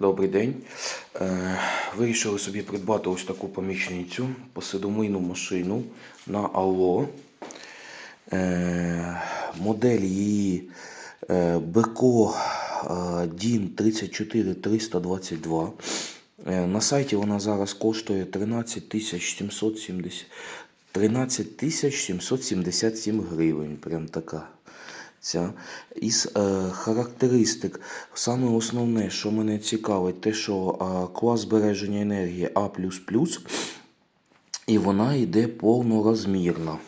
Добрий день. Е, Вирішили собі придбати ось таку помічницю, посудомийну машину на Алло. Е, Модель її е, е, DIN 34322. Е, На сайті вона зараз коштує 13 770 13 777 гривень. Прям така. Ця. Із е, характеристик, саме основне, що мене цікавить, те, що е, клас збереження енергії А, і вона йде повнорозмірна.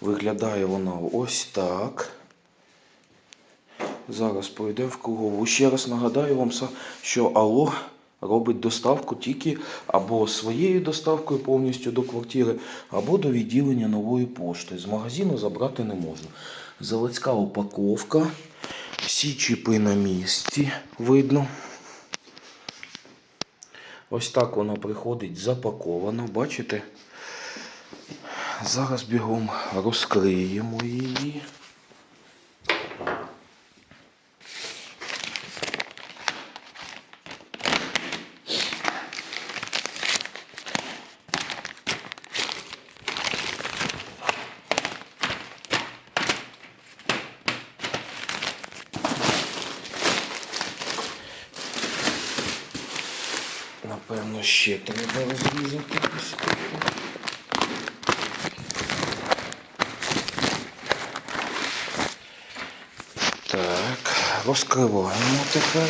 Виглядає вона ось так. Зараз пройде в кругову. Ще раз нагадаю вам, що Алло робить доставку тільки або своєю доставкою повністю до квартири, або до відділення нової пошти. З магазину забрати не можна. Заводська упаковка. Всі чіпи на місці видно. Ось так вона приходить запакована, бачите? Зараз бігом розкриємо її. Напевно, ще треба розрізати ось. Так, розкриваємо тепер.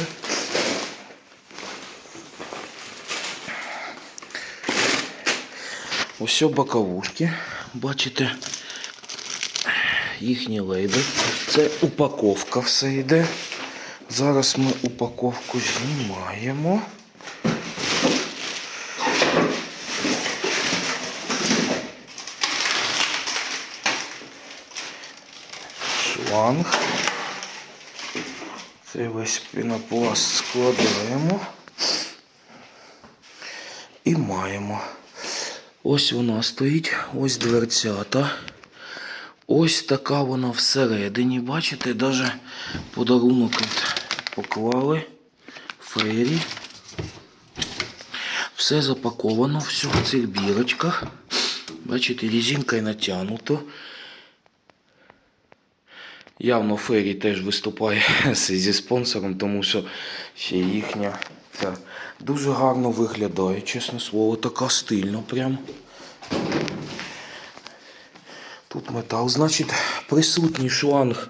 Ось боковушки, бачите, їхні лейби. Це упаковка все йде. Зараз ми упаковку знімаємо. Шланг. Цей весь пінопласт складаємо і маємо. Ось вона стоїть, ось дверцята. Ось така вона всередині. Бачите, навіть подарунок поклали фері. Все запаковано, все в цих бірочках. Бачите, резинкою натягнуто. Явно Фері теж виступає зі спонсором, тому що ще їхня ця дуже гарно виглядає, чесне слово, така стильна прям. Тут метал, значить, присутній шланг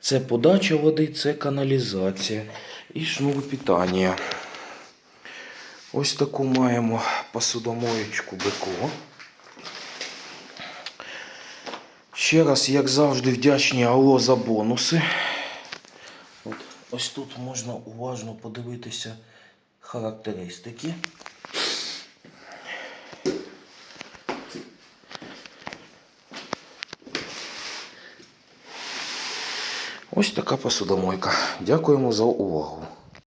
це подача води, це каналізація і шнур питання. Ось таку маємо посудомоєчку Беко. Ще раз, як завжди, вдячні Алло за бонуси. От, ось тут можна уважно подивитися характеристики. Ось така посудомойка. Дякуємо за увагу.